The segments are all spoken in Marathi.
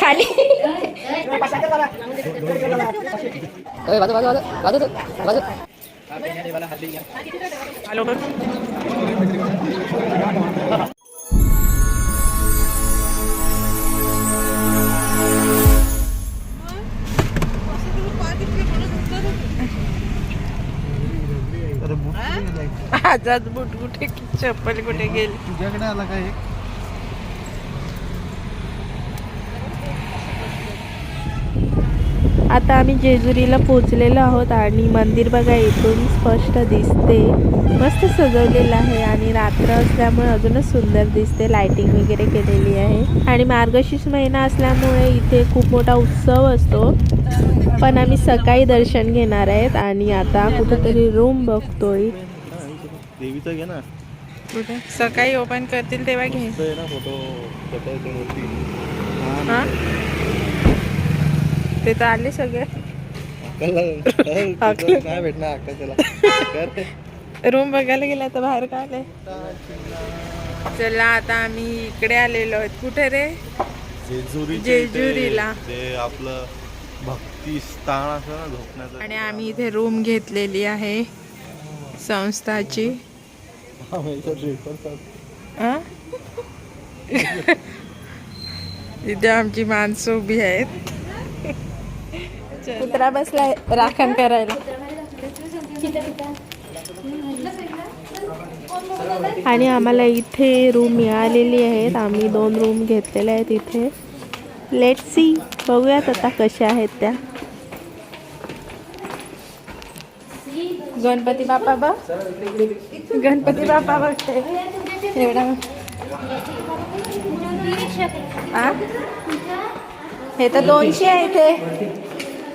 खाली ओय, बाजू बाजू बाजू बाजू बाजू आलो बघ. आजाद बुट कुठे चप्पल कुठे गेली तुझ्याकडे आला काय आता आम्ही जेजुरीला पोहोचलेलो आहोत आणि मंदिर बघा इथून स्पष्ट दिसते. मस्त सजवलेलं आहे आणि रात्र असल्यामुळे अजूनच सुंदर दिसते. लाइटिंग वगैरे केलेली आहे. आणि मार्गशीर्ष महिना असल्यामुळे इथे खूप मोठा उत्सव असतो. पण आम्ही सकाळी दर्शन घेणार आहेत आणि आता कुठेतरी रूम बघतोय. देवीचं घे ना. सकाळी ओपन करतील तेव्हा घे. फोटो हा? ते तर आले सगळे. काय भेटणार रूम बघायला गेला तर बाहेर का आले चला आता आम्ही इकडे आलेलो आहोत. कुठे रे? जेजुरी जेजुरीला. ते आपलं भक्ती स्थान असं ना झोपण्याचं आणि आम्ही इथे रूम घेतलेली आहे. संस्थाची? इथे आमची माणसं उभी आहेत. कुत्रा बसलाय राखण करायला. आणि आम्हाला इथे रूम मिळालेली आहेत. आम्ही दोन रूम घेतलेल्या आहेत इथे. लेट सी बघूयात आता कशा आहेत त्या. गणपती बाप्पा बघ. गणपती बाप्पा बघते एवढा? हे तर दोनशे आहे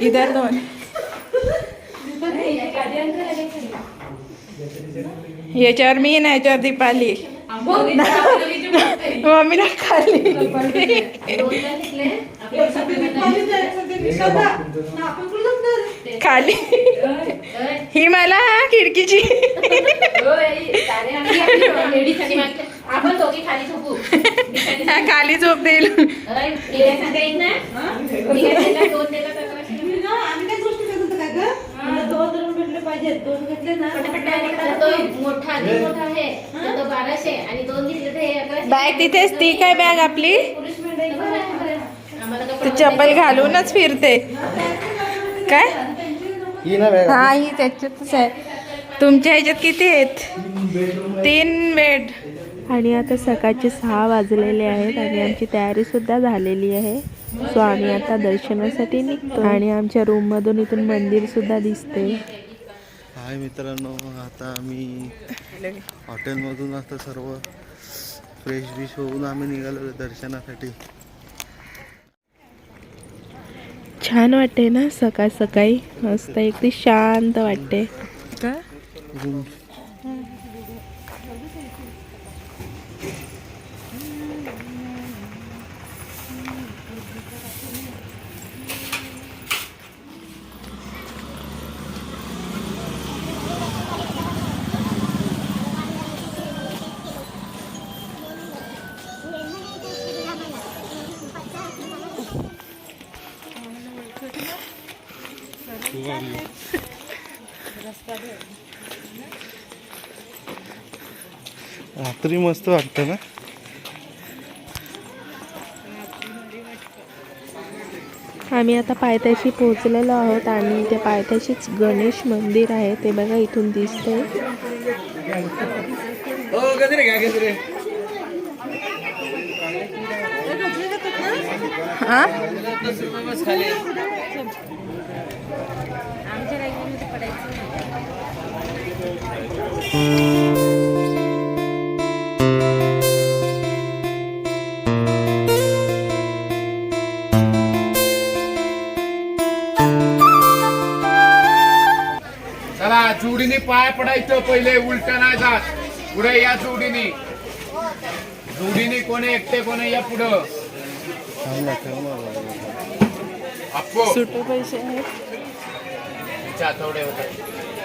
इधर दोन. याच्यावर मी ना याच्यावर दीपाली. मम्मीला खाली. खाली. ही मला खिडकीची. आपण दोघी खाली झोपू. हा खाली झोप देईल. ना? मोठा आहे. तो बाराशे आणि दोन घेतले तर. बॅग तिथेच ती काय बॅग आपली? ती चप्पल घालूनच फिरते. काय? ही ना बॅग हा ही त्याच्यातच आहे. तुमच्या ह्याच्यात किती आहेत? तीन बेड आणि आता सकाळचे सहा वाजलेले आहेत आणि आमची तयारी सुद्धा झालेली आहे. सो आम्ही आता दर्शनासाठी निघतो आणि आमच्या रूम मधून इथून मंदिर सुद्धा दिसते. हाय मित्रांनो आता आम्ही हॉटेलमधून आता सर्व फ्रेश बिश होऊन आम्ही निघालो दर्शनासाठी. छान वाटते ना सकाळ सकाळी. मस्त एकदम शांत वाटते का? रूम रात्री मस्त वाटतं ना? आम्ही आता पायथ्याशी पोहोचलेलो आहोत आणि ते पायथ्याशीच गणेश मंदिर आहे ते बघा इथून दिसते पडायचं पाय पडायचं पहिले उलट नाही जात. पुढे या जोडीने. जोडीने कोणी एकटे कोणी या पुढं. सुटे पैसे आहेत. आठवडे होते.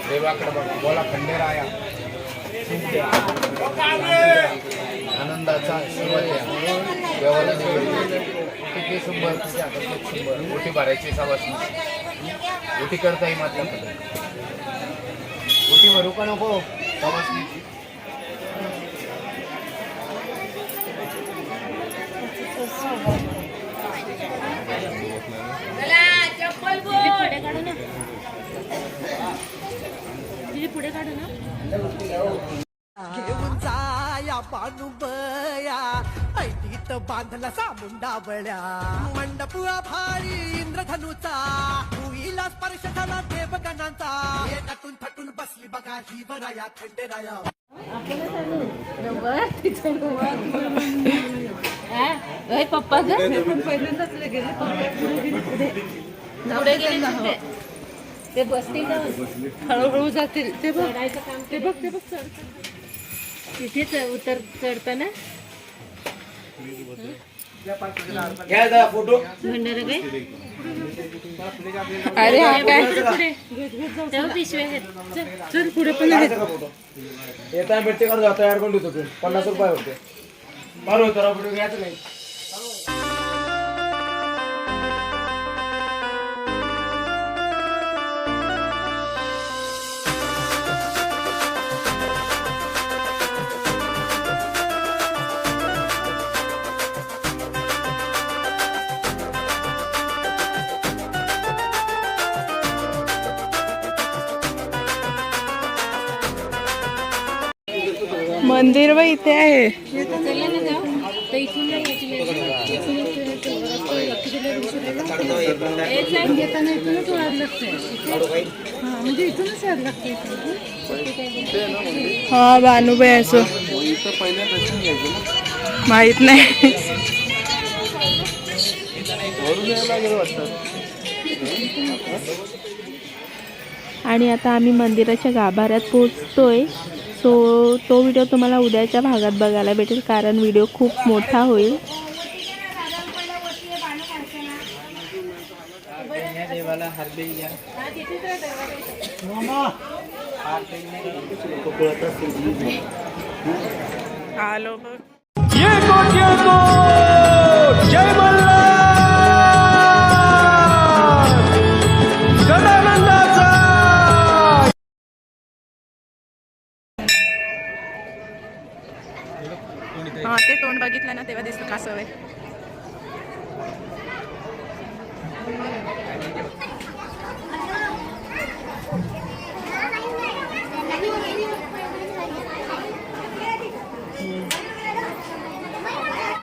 देवाकडे बघ. बोला खंडेराया. आनंदाचा देवाला देवी. किती शंभर शंभर ओटी भरायची सवासनी ओटी करता येईल मात्र. पुढे काढू ना दीदी पुढे काढू ना घेऊन जाया ऐटीत बांधला सामुंडा बळ्या मंडप भारी इंद्रधनुचा. राया जीव राया खंड राया पप्पा पुढे गेले ते बसतील हळूहळू जातील ते बघ काम ते बघ ते बघ तिथेच उतर चढताना भंडारा काय? अरे हा काय? पुढे चल. पण आहेत. येताना भेटते कर तयार करून देतो तू. पन्नास रुपये होते. बरं होतं राव, फोटो घ्यायचं नाही. मंदिर व इथे? आहे. हा बानुबाई असो. माहीत नाही. आणि आता आम्ही मंदिराच्या गाभाऱ्यात पोहोचतोय. सो तो व्हिडिओ तुम्हाला उद्याच्या भागात बघायला भेटेल कारण व्हिडिओ खूप मोठा होईल. आलो बघ हा? ते तोंड बघितलं ना तेव्हा दिसलं कासव आहे